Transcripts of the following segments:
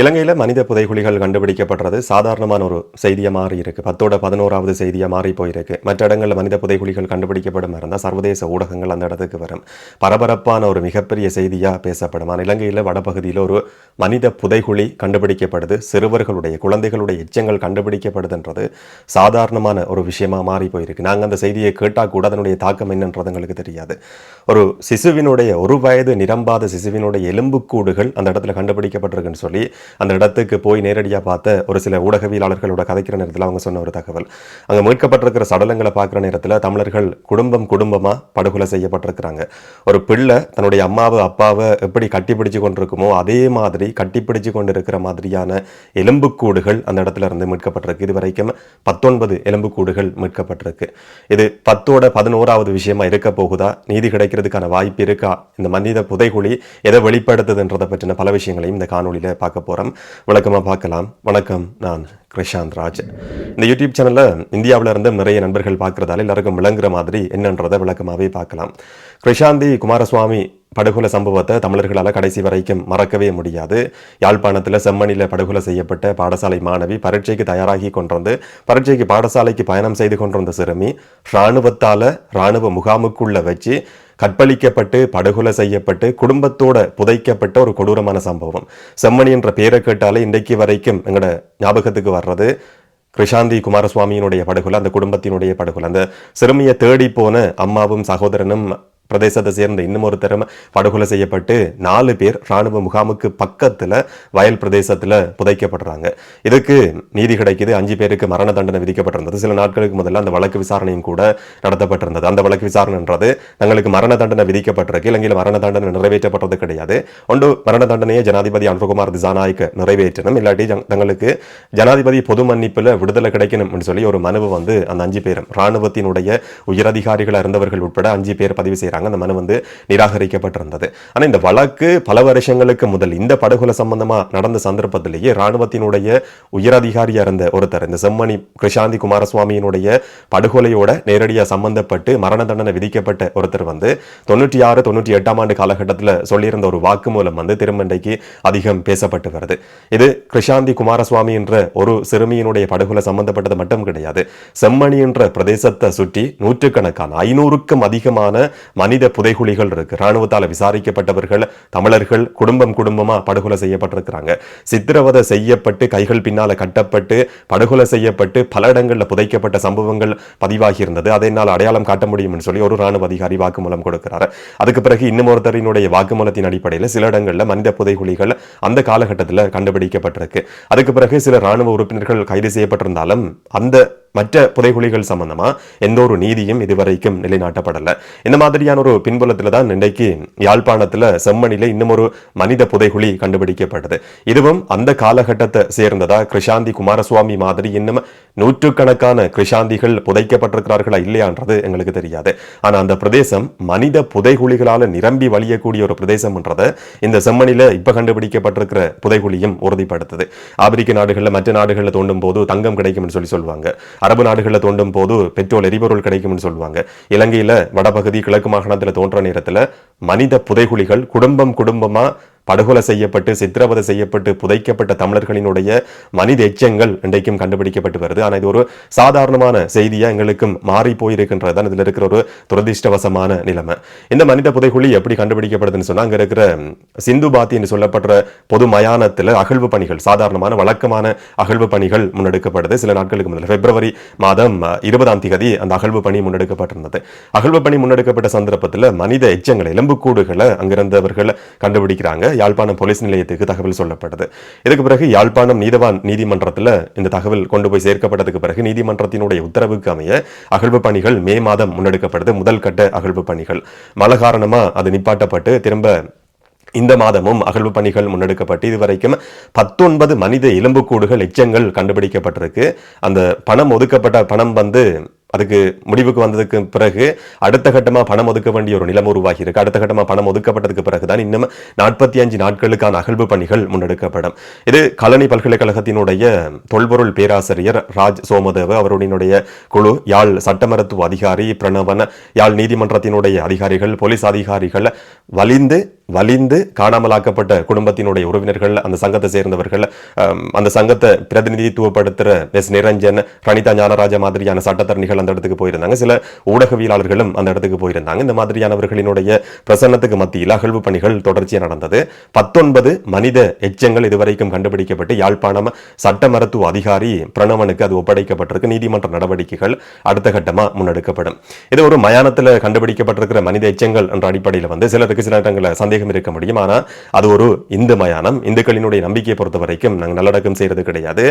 இலங்கையில் மனித புதைகுழிகள் கண்டுபிடிக்கப்படுறது சாதாரணமான ஒரு செய்தியாக மாறி இருக்கு. பத்தோட பதினோராவது செய்தியாக மாறி போயிருக்கு. மற்ற இடங்களில் மனித புதைகுழிகள் கண்டுபிடிக்கப்படும் இருந்தால் சர்வதேச ஊடகங்கள் அந்த இடத்துக்கு வரும். பரபரப்பான ஒரு மிகப்பெரிய செய்தியாக பேசப்படும். ஆனால் இலங்கையில் வடபகுதியில் ஒரு மனித புதைகுழி கண்டுபிடிக்கப்படுது. சிறுவர்களுடைய குழந்தைகளுடைய எச்சங்கள் கண்டுபிடிக்கப்படுதுன்றது சாதாரணமான ஒரு விஷயமாக மாறி போயிருக்கு. நாங்கள் அந்த செய்தியை கேட்டால் கூட அதனுடைய தாக்கம் என்னன்றது எங்களுக்கு தெரியாது. ஒரு சிசுவினுடைய ஒரு வயது நிரம்பாத சிசுவினுடைய எலும்புக்கூடுகள் அந்த இடத்துல கண்டுபிடிக்கப்பட்டிருக்குன்னு சொல்லி அந்த இடத்துக்கு போய் நேரடியாக பார்த்த ஒரு சில ஊடகவியலாளர்களோட கதைக்கிற நேரத்தில் அவங்க சொன்ன ஒரு தகவல். அங்கே மீட்கப்பட்டிருக்கிற சடலங்களை பார்க்குற நேரத்தில் தமிழர்கள் குடும்பம் குடும்பமாக படுகொலை செய்யப்பட்டிருக்கிறாங்க. ஒரு பிள்ளை தன்னுடைய அம்மாவை அப்பாவை எப்படி கட்டிப்பிடிச்சு கொண்டிருக்குமோ அதே மாதிரி கட்டிப்பிடிச்சு கொண்டு இருக்கிற மாதிரியான எலும்புக்கூடுகள் அந்த இடத்துல இருந்து மீட்கப்பட்டிருக்கு. இது வரைக்கும் பத்தொன்பது எலும்புக்கூடுகள் மீட்கப்பட்டிருக்கு. இது பத்தோட பதினோராவது விஷயமா இருக்க போகுதா? நீதி கிடைக்கிறதுக்கான வாய்ப்பு இருக்கா? இந்த மனித புதைகுழி எதை வெளிப்படுத்துதுன்றதை பற்றின பல விஷயங்களையும் இந்த காணொலியில பார்க்க போகிறோம் விளக்கமாக பார்க்கலாம். வணக்கம் நான் கிருஷாந்த் ராஜ் இந்த யூடியூப் சேனலில் இந்தியாவில் இருந்து நிறைய நண்பர்கள் பார்க்குறதால எல்லாருக்கும் விளங்குற மாதிரி என்னன்றதை விளக்கமாகவே பார்க்கலாம். கிருஷாந்தி குமாரசுவாமி படுகொலை சம்பவத்தை தமிழர்களால் கடைசி வரைக்கும் மறக்கவே முடியாது. யாழ்ப்பாணத்தில் செம்மணியில் படுகொலை செய்யப்பட்ட பாடசாலை மாணவி பரீட்சைக்கு தயாராகி கொண்டிருந்து பரீட்சைக்கு பாடசாலைக்கு பயணம் செய்து கொண்டிருந்த சிறுமி இராணுவத்தால் இராணுவ முகாமுக்குள்ளே வச்சு கற்பழிக்கப்பட்டு படுகொலை செய்யப்பட்டு குடும்பத்தோட புதைக்கப்பட்ட ஒரு கொடூரமான சம்பவம். செம்மணி என்ற பேரை கேட்டாலே இன்றைக்கு வரைக்கும் எங்களோட ஞாபகத்துக்கு வர்றது கிருஷாந்தி குமாரசுவாமியினுடைய படுகொலை அந்த குடும்பத்தினுடைய படுகொலை. அந்த சிறுமியை தேடி போன அம்மாவும் சகோதரனும் பிரதேசத்தை சேர்ந்த இன்னும் திறமை படுகொலை செய்யப்பட்டு நாலு பேர் ராணுவ முகாமுக்கு பக்கத்தில் வயல் பிரதேசத்தில் புதைக்கப்படுறாங்க. இதுக்கு நீதி கிடைக்குது. அஞ்சு பேருக்கு மரண தண்டனை விதிக்கப்பட்டிருந்தது. சில நாட்களுக்கு முதல்ல அந்த வழக்கு விசாரணையும் கூட நடத்தப்பட்டிருந்தது. அந்த வழக்கு விசாரணைன்றது தங்களுக்கு மரண தண்டனை விதிக்கப்பட்டிருக்கு. இலங்கையில் மரண தண்டனை நிறைவேற்றப்பட்டது கிடையாது. ஒன்று மரண தண்டனையை ஜனாதிபதி அன்பகுமார் திசாநாய்க்கு நிறைவேற்றணும். இல்லாட்டி ஜங்- தங்களுக்கு ஜனாதிபதி பொது மன்னிப்பில் விடுதலை கிடைக்கணும் சொல்லி ஒரு மனுவை வந்து அந்த அஞ்சு பேரும் ராணுவத்தினுடைய உயரதிகாரிகளாக இருந்தவர்கள் உட்பட அஞ்சு பேர் பதிவு செய்றாங்க அந்த மனு வந்து நிராகரிக்கப்பட்டிருந்தது. ஆனால் இந்த வழக்கு பல வருஷங்களுக்கு முதல் இந்த படுகொலை சம்பந்தமாக நடந்த சந்தர்ப்பத்திலேயே இராணுவத்தினுடைய உயரதிகாரியாக இருந்த ஒருத்தர் இந்த செம்மணி கிருஷாந்தி குமாரசுவாமியினுடைய படுகொலையோட நேரடியாக சம்பந்தப்பட்டு மரண தண்டனை விதிக்கப்பட்ட ஒருத்தர் வந்து தொண்ணூற்றி ஆறு தொண்ணூற்றி எட்டாம் ஆண்டு காலகட்டத்தில் சொல்லியிருந்த ஒரு வாக்குமூலம் வந்து திருமண்டைக்கு அதிகம் பேசப்பட்டு வருது. இது கிருஷாந்தி குமாரசுவாமி என்ற ஒரு சிறுமியினுடைய படுகொலை சம்பந்தப்பட்டது மட்டும் கிடையாது. செம்மணி என்ற பிரதேசத்தை சுற்றி நூற்றுக்கணக்கான ஐநூறுக்கும் அதிகமான மனித புதைகுழிகள் இருக்கு. ராணுவத்தால விசாரிக்கப்பட்டவர்கள் தமிழர்கள் குடும்பம் குடும்பமா படுகொலை செய்யப்பட்டிருக்கிறாங்க. சித்திரவதை செய்யப்பட்டு கைகள் பின்னால கட்டப்பட்டு படுகொலை செய்யப்பட்டு பல இடங்கள்ல புதைக்கப்பட்ட சம்பவங்கள் பதிவாகி இருந்தது. அதை என்னால் அடையாளம் காட்ட முடியும்னு சொல்லி ஒரு ராணுவ அதிகாரி வாக்குமூலம் கொடுக்கிறார். அதுக்கு பிறகு இன்னும் ஒருத்தரினுடைய வாக்குமூலத்தின் அடிப்படையில் சில இடங்கள்ல மனித புதைகுழிகள் அந்த காலகட்டத்தில் கண்டுபிடிக்கப்பட்டிருக்கு. அதுக்கு பிறகு சில ராணுவ உறுப்பினர்கள் கைது செய்யப்பட்டிருந்தாலும் அந்த மற்ற புதைகுழிகள் சம்பந்தமா எந்த ஒரு நீதியும் இதுவரைக்கும் நிலைநாட்டப்படல. இந்த மாதிரியான ஒரு பின்புலத்தில் தான் இன்றைக்கு யாழ்ப்பாணத்தில் செம்மணியில் இன்னும் ஒரு மனித புதைகுழி கண்டுபிடிக்கப்பட்டது. இதுவும் அந்த காலகட்டத்தை சேர்ந்ததா? கிருஷாந்தி குமாரசுவாமி மாதிரி இன்னும் நூற்றுக்கணக்கான கிருஷாந்திகள் புதைக்கப்பட்டிருக்கிறார்களா இல்லையான்றது எங்களுக்கு தெரியாது. ஆனா அந்த பிரதேசம் மனித புதைகுழிகளால நிரம்பி வழியக்கூடிய ஒரு பிரதேசம்ன்றதை இந்த செம்மணில இப்ப கண்டுபிடிக்கப்பட்டிருக்கிற புதைகுழியும் உறுதிப்படுத்துது. ஆப்பிரிக்க நாடுகள்ல மற்ற நாடுகளில் தோண்டும் போது தங்கம் கிடைக்கும்னு சொல்லி சொல்லுவாங்க. அரபு நாடுகளில் தோண்டும் போது பெட்ரோல் எரிபொருள் கிடைக்கும்னு சொல்லுவாங்க. இலங்கையில் வடபகுதி கிழக்கு மாகாணத்தில் தோன்ற நேரத்தில் மனித புதைகுழிகள் குடும்பம் குடும்பமா படுகொலை செய்யப்பட்டு சித்திரவதை செய்யப்பட்டு புதைக்கப்பட்ட தமிழர்களினுடைய மனித எச்சங்கள் இன்றைக்கும் கண்டுபிடிக்கப்பட்டு வருது. ஆனால் இது ஒரு சாதாரணமான செய்தியாக எங்களுக்கும் மாறி போயிருக்கின்றது? தான் இதில் இருக்கிற ஒரு துரதிருஷ்டவசமான நிலைமை. இந்த மனித புதைகுழி எப்படி கண்டுபிடிக்கப்படுதுன்னு சொன்னால் அங்கே இருக்கிற சிந்து பாத்தி என்று சொல்லப்படுற பொது மயானத்தில் அகழ்வு பணிகள் சாதாரணமான வழக்கமான அகழ்வு பணிகள் முன்னெடுக்கப்படுது. சில நாட்களுக்கு முதல்ல பிப்ரவரி மாதம் இருபதாம் தேதி அந்த அகழ்வு பணி முன்னெடுக்கப்பட்டிருந்தது. அகழ்வு பணி முன்னெடுக்கப்பட்ட சந்தர்ப்பத்தில் மனித எச்சங்களை எலும்புக்கூடுகளை அங்கிருந்தவர்கள் கண்டுபிடிக்கிறாங்க. யாழ்ப்பாணம் போலீஸ் நிலையத்துக்கு தகவல் சொல்லப்பட்டது. இதுக்கு பிறகு யாழ்ப்பாணம் நீதவான் நீதிமன்றத்தில் இந்த தகவல் கொண்டு போய் சேர்க்கப்பட்டதுக்கு பிறகு நீதிமன்றத்தினுடைய உத்தரவுக்கு அமைய அகழ்வு பணிகள் மே மாதம் முன்னெடுக்கப்படுது. முதல் கட்ட அகழ்வு பணிகள். மழை காரணமாக அது நிப்பாட்டப்பட்டு திரும்ப இந்த மாதமும் அகழ்வு பணிகள் முன்னெடுக்கப்பட்டு இதுவரைக்கும் பத்தொன்பது மனித எலும்புக்கூடுகள் எச்சங்கள் கண்டுபிடிக்கப்பட்டிருக்கு. அந்த பணம் ஒதுக்கப்பட்ட பணம் வந்து அதுக்கு முடிவுக்கு வந்ததுக்கு பிறகு அடுத்த கட்டமாக பணம் ஒதுக்க வேண்டிய ஒரு நிலம் உருவாகி இருக்கு அடுத்த கட்டமாக பணம் ஒதுக்கப்பட்டதுக்கு பிறகுதான் இன்னும் நாற்பத்தி அஞ்சு நாட்களுக்கான அகழ்வு பணிகள் முன்னெடுக்கப்படும். இது கலனி பல்கலைக்கழகத்தினுடைய தொல்பொருள் பேராசிரியர் ராஜ் சோமதேவ அவருடைய குழு யாழ் சட்டமருத்துவ அதிகாரி பிரணவன் யாழ் நீதிமன்றத்தினுடைய அதிகாரிகள் போலீஸ் அதிகாரிகள் வலிந்து வலிந்து காணாமலாக்கப்பட்ட குடும்பத்தினுடைய உறவினர்கள் அந்த சங்கத்தை சேர்ந்தவர்கள் அந்த சங்கத்தை பிரதிநிதித்துவப்படுத்துற எஸ். நிரஞ்சன் ரணிதா ஞானராஜ மாதிரியான சட்டத்தரணிகள் அந்த இடத்துக்கு போயிருந்தாங்க. சில ஊடகவியலாளர்களும் அந்த இடத்துக்கு போயிருந்தாங்க. இந்த மாதிரியானவர்களினுடைய பிரசன்னத்துக்கு மத்தியில் அகழ்வு பணிகள் தொடர்ச்சியாக நடந்தது. பத்தொன்பது மனித எச்சங்கள் இதுவரைக்கும் கண்டுபிடிக்கப்பட்டு யாழ்ப்பாணம் சட்ட மருத்துவ அதிகாரி பிரணவனுக்கு அது ஒப்படைக்கப்பட்டிருக்கு. நீதிமன்ற நடவடிக்கைகள் அடுத்த கட்டமாக முன்னெடுக்கப்படும். இது ஒரு மயானத்தில் கண்டுபிடிக்கப்பட்டிருக்கிற மனித எச்சங்கள் என்ற அடிப்படையில் வந்து சிலருக்கு சில இடங்களில் சந்தேகம் இருக்க முடியும். ஆனால் அது ஒரு இந்து மயானம். இந்துக்களினுடைய நம்பிக்கையை பொறுத்த வரைக்கும் நாங்கள் நல்லடக்கம் செய்யறது கிடையாது.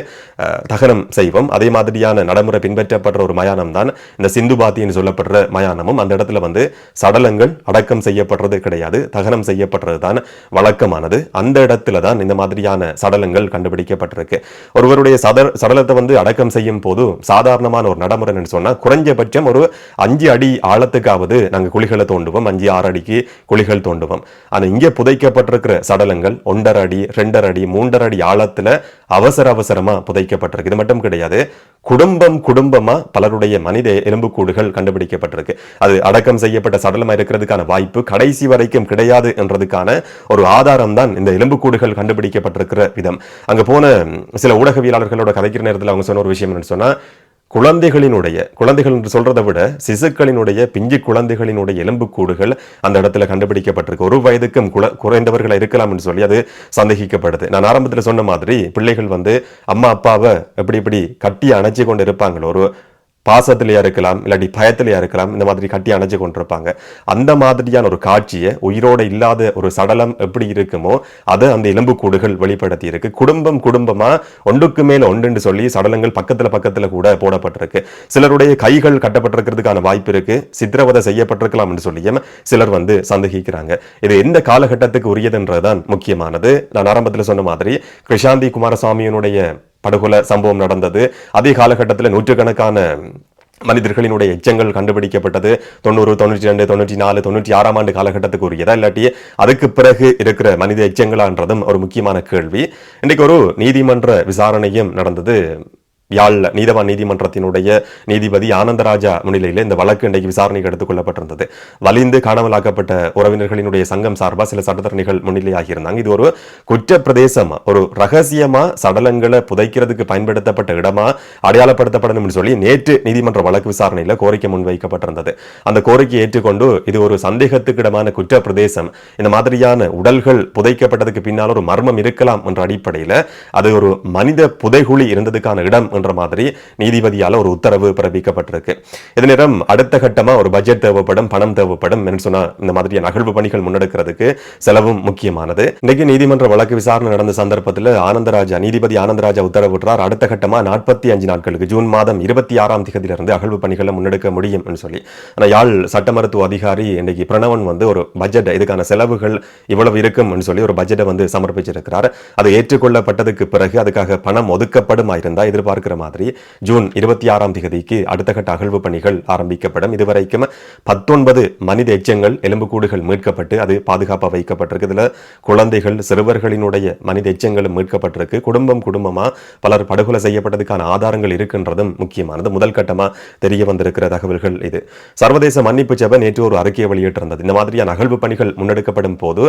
தகனம் செய்வோம். அதே மாதிரியான நடைமுறை பின்பற்றப்படுற ஒரு மயானம் தான் இந்த சிந்து பாத்தின்னு சொல்லப்படுற மயானமும் அந்த இடத்துல வந்து சடலங்கள் அடக்கம் செய்யப்படுறது கிடையாது தகனம் செய்யப்படுறது தான் வழக்கமானது. அந்த இடத்துல தான் இந்த மாதிரியான சடலங்கள் கண்டுபிடிக்கப்பட்டிருக்கு. ஒருவருடைய சத சடலத்தை வந்து அடக்கம் செய்யும் போது சாதாரணமான ஒரு நடைமுறைன்னு சொன்னால் குறைஞ்சபட்சம் ஒரு அஞ்சு அடி ஆழத்துக்காவது நாங்கள் குழிகளை தோண்டுவோம் அஞ்சு ஆறு அடிக்கு குழிகள் தோண்டுவோம். ஆனால் இங்கே புதைக்கப்பட்டிருக்கிற சடலங்கள் ஒன்றரை அடி ரெண்டரை அடி மூன்றரை அடி ஆழத்தில் அவசர அவசரமாக புதைக்கப்பட்டிருக்கு. இது மட்டும் கிடையாது. குடும்பம் குடும்பமாக பலருடைய மனித எலும்புக்கூடுகள் கண்டுபிடிக்கப்பட்டிருக்கு. அது அடக்கம் செய்யப்பட்ட சடலமாக இருக்கிறதுக்கான வாய்ப்பு கடைசி வரைக்கும் கிடையாது என்றதுக்கான ஒரு ஆதாரம் தான் இந்த எலும்புக்கூடுகள் கண்டுபிடிக்கப்பட்டிருக்கிற விதம். அங்க போன சில ஊடகவியலாளர்களோட கதைக்கிற நேரத்தில் அவங்க சொன்ன ஒரு விஷயம் என்னன்னு சொன்னா குழந்தைகளினுடைய குழந்தைகள் என்று சொல்றதை விட சிசுக்களினுடைய பிஞ்சு குழந்தைகளினுடைய எலும்புக்கூடுகள் அந்த இடத்துல கண்டுபிடிக்கப்பட்டிருக்கு. ஒரு வயதுக்கும் குல குறைந்தவர்களா இருக்கலாம் என்று சொல்லி அது சந்தேகிக்கப்படுது. நான் ஆரம்பத்தில் சொன்ன மாதிரி பிள்ளைகள் வந்து அம்மா அப்பாவை எப்படி இப்படி கட்டி அணைச்சி கொண்டு இருப்பாங்களோ ஒரு பாசத்திலேயா இருக்கலாம் இல்லாட்டி பயத்திலையா இருக்கலாம் இந்த மாதிரி கட்டி அணைஞ்சு கொண்டிருப்பாங்க. அந்த மாதிரியான ஒரு காட்சியை உயிரோட இல்லாத ஒரு சடலம் எப்படி இருக்குமோ அதை அந்த எலும்புக்கூடுகள் வெளிப்படுத்தி இருக்கு குடும்பம் குடும்பமா ஒன்றுக்கு மேல ஒன்றுன்னு சொல்லி சடலங்கள் பக்கத்துல பக்கத்துல கூட போடப்பட்டிருக்கு. சிலருடைய கைகள் கட்டப்பட்டிருக்கிறதுக்கான வாய்ப்பு இருக்கு. சித்திரவதை செய்யப்பட்டிருக்கலாம்னு சொல்லியும் சிலர் வந்து சந்தேகிக்கிறாங்க. இது எந்த காலகட்டத்துக்கு உரியதுன்றதுதான் முக்கியமானது. நான் ஆரம்பத்தில் சொன்ன மாதிரி கிருஷாந்தி குமாரசாமியினுடைய படுகொலை சம்பவம் நடந்தது. அதே காலகட்டத்தில் நூற்றுக்கணக்கான மனிதர்களினுடைய எச்சங்கள் கண்டுபிடிக்கப்பட்டது. தொண்ணூறு தொண்ணூற்றி ரெண்டு தொண்ணூற்றி நாலு தொண்ணூற்றி ஆறாம் ஆண்டு காலகட்டத்துக்கு உரியதா? இல்லாட்டி அதுக்கு பிறகு இருக்கிற மனித எச்சங்களான்றதும் ஒரு முக்கியமான கேள்வி. இன்றைக்கு ஒரு நீதிமன்ற விசாரணையும் நடந்தது. யாழில் நீதவான் நீதிமன்றத்தினுடைய நீதிபதி ஆனந்தராஜா முன்னிலையில் இந்த வழக்கு இன்றைக்கு விசாரணைக்கு எடுத்துக் கொள்ளப்பட்டிருந்தது. வலிந்து காணாமலாக்கப்பட்ட உறவினர்களினுடைய சங்கம் சார்பாக சில சட்டத்தரணிகள் முன்னிலையாகி இருந்தாங்க இது ஒரு குற்ற பிரதேசமா ஒரு ரகசியமா சடலங்களை புதைக்கிறதுக்கு பயன்படுத்தப்பட்ட இடமா அடையாளப்படுத்தப்படணும்னு சொல்லி நேற்று நீதிமன்ற வழக்கு விசாரணையில் கோரிக்கை முன்வைக்கப்பட்டிருந்தது. அந்த கோரிக்கையை ஏற்றுக்கொண்டு இது ஒரு சந்தேகத்துக்கு இடமான குற்ற பிரதேசம் இந்த மாதிரியான உடல்கள் புதைக்கப்பட்டதுக்கு பின்னால் ஒரு மர்மம் இருக்கலாம் என்ற அடிப்படையில் அது ஒரு மனித புதைகுழி இருந்ததுக்கான இடம் அப்படின்ற மாதிரி நீதிபதியால் ஒரு உத்தரவு பிறப்பிக்கப்பட்டிருக்கு. இது நேரம் அடுத்த கட்டமாக ஒரு பட்ஜெட் தேவைப்படும் பணம் தேவைப்படும் என்று சொன்னா இந்த மாதிரியான அகழ்வு பணிகள் முன்னெடுக்கிறதுக்கு செலவும் முக்கியமானது. இன்னைக்கு நீதிமன்ற வழக்கு விசாரணை நடந்த சந்தர்ப்பத்தில் ஆனந்தராஜா நீதிபதி ஆனந்தராஜா உத்தரவிட்டார் அடுத்த கட்டமாக நாற்பத்தி அஞ்சு நாட்களுக்கு ஜூன் மாதம் இருபத்தி ஆறாம் தேதியிலிருந்து அகழ்வு பணிகளை முன்னெடுக்க முடியும் சொல்லி. ஆனால் யாழ் சட்ட மருத்துவ அதிகாரி இன்னைக்கு பிரணவன் வந்து ஒரு பட்ஜெட் இதுக்கான செலவுகள் இவ்வளவு இருக்கும் சொல்லி ஒரு பட்ஜெட்டை வந்து சமர்ப்பிச்சிருக்கிறார். அது ஏற்றுக்கொள்ளப்பட்டதுக்கு பிறகு அதுக்காக பணம் ஒதுக்கப்படும் ஒதுக்கப்படுமா எதிர்பார்க்க எதிர்பார்க்கிற மாதிரி ஜூன் இருபத்தி ஆறாம் தேதிக்கு அடுத்த கட்ட அகழ்வு பணிகள் ஆரம்பிக்கப்படும். இதுவரைக்கும் பத்தொன்பது மனித எச்சங்கள் எலும்புக்கூடுகள் மீட்கப்பட்டு அது பாதுகாப்பாக வைக்கப்பட்டிருக்கு. இதில் குழந்தைகள் சிறுவர்களினுடைய மனித எச்சங்களும் மீட்கப்பட்டிருக்கு. குடும்பம் குடும்பமாக பலர் படுகொலை செய்யப்பட்டதுக்கான ஆதாரங்கள் இருக்கின்றதும் முக்கியமானது. முதல் கட்டமா தெரிய வந்திருக்கிற தகவல்கள் இது. சர்வதேச மன்னிப்பு சபை நேற்று ஒரு அறிக்கையை வெளியிட்டிருந்தது. இந்த மாதிரியான அகழ்வு பணிகள் முன்னெடுக்கப்படும் போது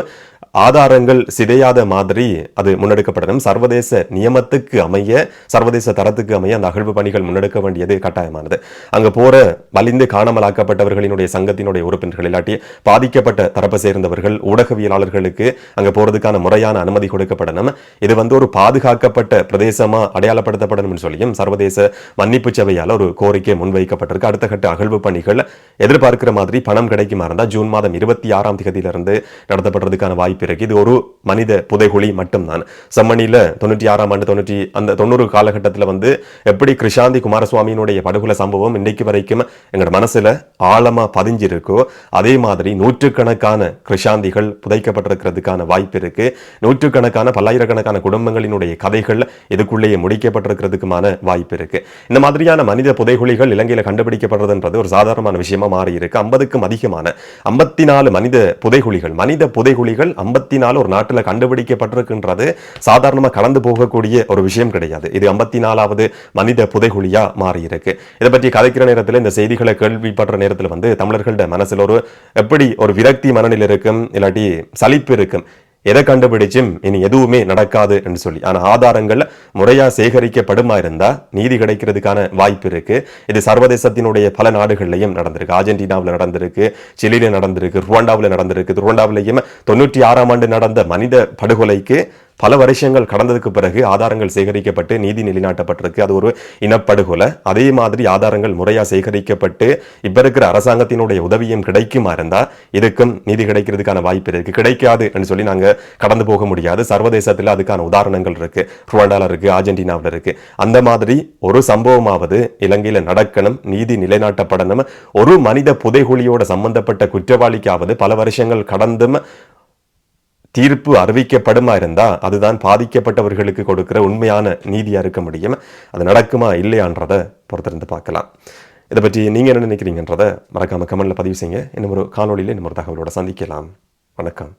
ஆதாரங்கள் சிதையாத மாதிரி அது முன்னெடுக்கப்படணும். சர்வதேச நியமத்துக்கு அமைய சர்வதேச தரத்துக்கு அமைய? அந்த அகழ்வு பணிகள் முன்னெடுக்க வேண்டியது கட்டாயமானது. அங்க போற வலிந்து காணாமலாக்கப்பட்டவர்களினுடைய சங்கத்தினுடைய உறுப்பினர்கள் இல்லாட்டி பாதிக்கப்பட்ட தரப்பை சேர்ந்தவர்கள் ஊடகவியலாளர்களுக்கு அங்க போறதுக்கான முறையான அனுமதி கொடுக்கப்படணும். இது வந்து ஒரு பாதுகாக்கப்பட்ட பிரதேசமா அடையாளப்படுத்தப்படணும்னு சொல்லியும் சர்வதேச மன்னிப்பு சபையால் ஒரு கோரிக்கை முன்வைக்கப்பட்டிருக்கு. அடுத்த கட்ட அகழ்வு பணிகள் எதிர்பார்க்கிற மாதிரி பணம் கிடைக்குமா இருந்தால் ஜூன் மாதம் இருபத்தி ஆறாம் தேதியிலிருந்து நடத்தப்படுறதுக்கான வாய்ப்பு இருக்கு. இது ஒரு மனித புதைகுழி மட்டும்தான். செம்மணியில தொண்ணூற்றி ஆறாம் ஆண்டு தொண்ணூற்றி அந்த தொண்ணூறு காலகட்டத்தில் வந்து எப்படி கிருஷாந்தி குமாரசுவாமியினுடைய படுகொலை சம்பவம் இன்றைக்கு வரைக்கும் எங்களோட மனசில் ஆழமாக பதிஞ்சிருக்கோ அதே மாதிரி நூற்றுக்கணக்கான கிருஷாந்திகள் புதைக்கப்பட்டிருக்கிறதுக்கான வாய்ப்பு இருக்குது நூற்றுக்கணக்கான பல்லாயிரக்கணக்கான குடும்பங்களினுடைய கதைகள் இதுக்குள்ளேயே முடிக்கப்பட்டிருக்கிறதுக்குமான வாய்ப்பு இருக்குது இந்த மாதிரியான மனித புதைகுழிகள் இலங்கையில் கண்டுபிடிக்கப்படுறதுன்றது ஒரு சாதாரணமான விஷயமா மாறி இருக்கு. ஐம்பதுக்கும் அதிகமான ஐம்பத்தி நாலு மனித புதைகுழிகள் மனித புதைகுழிகள் ஐம்பத்தி நாலு ஒரு நாட்டில் கண்டுபிடிக்கப்பட்டிருக்கின்றது சாதாரணமாக கடந்து போகக்கூடிய ஒரு விஷயம் கிடையாது. இது ஐம்பத்தி நாலாவது மனித புதைகுழியா மாறியிருக்கு. இதை பற்றி கதைக்கிற நேரத்தில் இந்த செய்திகளை கேள்விப்படுற நேரத்தில் வந்து தமிழர்களோட மனசில் ஒரு எப்படி ஒரு விரக்தி மனநிலை இருக்கும் இல்லாட்டி சலிப்பு இருக்கும் எதை கண்டுபிடிச்சும் இனி எதுவுமே நடக்காது என்று சொல்லி. ஆனால் ஆதாரங்கள் முறையாக சேகரிக்கப்படுமா இருந்தால் நீதி கிடைக்கிறதுக்கான வாய்ப்பு இருக்கு. இது சர்வதேசத்தினுடைய பல நாடுகள்லையும் நடந்திருக்கு. அர்ஜென்டினாவில் நடந்திருக்கு சிலியில் நடந்திருக்கு ருவாண்டாவில் நடந்திருக்கு. ருவாண்டாவிலையும் தொண்ணூற்றி ஆறாம் ஆண்டு நடந்த மனித படுகொலைக்கு பல வருஷங்கள் கடந்ததுக்கு பிறகு ஆதாரங்கள் சேகரிக்கப்பட்டு நீதி நிலைநாட்டப்பட்டிருக்கு. அது ஒரு இனப்படுகொலை. அதே மாதிரி ஆதாரங்கள் முறையாக சேகரிக்கப்பட்டு இப்ப இருக்கிற அரசாங்கத்தினுடைய உதவியும் கிடைக்குமா இருந்தா இதுக்கும் நீதி கிடைக்கிறதுக்கான வாய்ப்பு இருக்கு. கிடைக்காது சொல்லி நாங்க கடந்து போக முடியாது. சர்வதேசத்தில் அதுக்கான உதாரணங்கள் இருக்கு. ருவாண்டால இருக்கு அர்ஜென்டினாவில் இருக்கு. அந்த மாதிரி ஒரு சம்பவமாவது இலங்கையில நடக்கணும் நீதி நிலைநாட்டப்படணும். ஒரு மனித புதைகுழியோட சம்பந்தப்பட்ட குற்றவாளிக்காவது பல வருஷங்கள் கடந்தும் தீர்ப்பு அறிவிக்கப்படுமா இருந்தால் அதுதான் பாதிக்கப்பட்டவர்களுக்கு கொடுக்கிற உண்மையான நீதியாக இருக்க முடியும். அது நடக்குமா இல்லையான்றதை பொறுத்திருந்து பார்க்கலாம். இதை பற்றி நீங்கள் என்ன நினைக்கிறீங்கன்றதை மறக்காம கமெண்டில் பதிவு செய்யுங்க. இன்னும் ஒரு காணொலியில் இன்னும் ஒரு தகவலோட சந்திக்கலாம். வணக்கம்.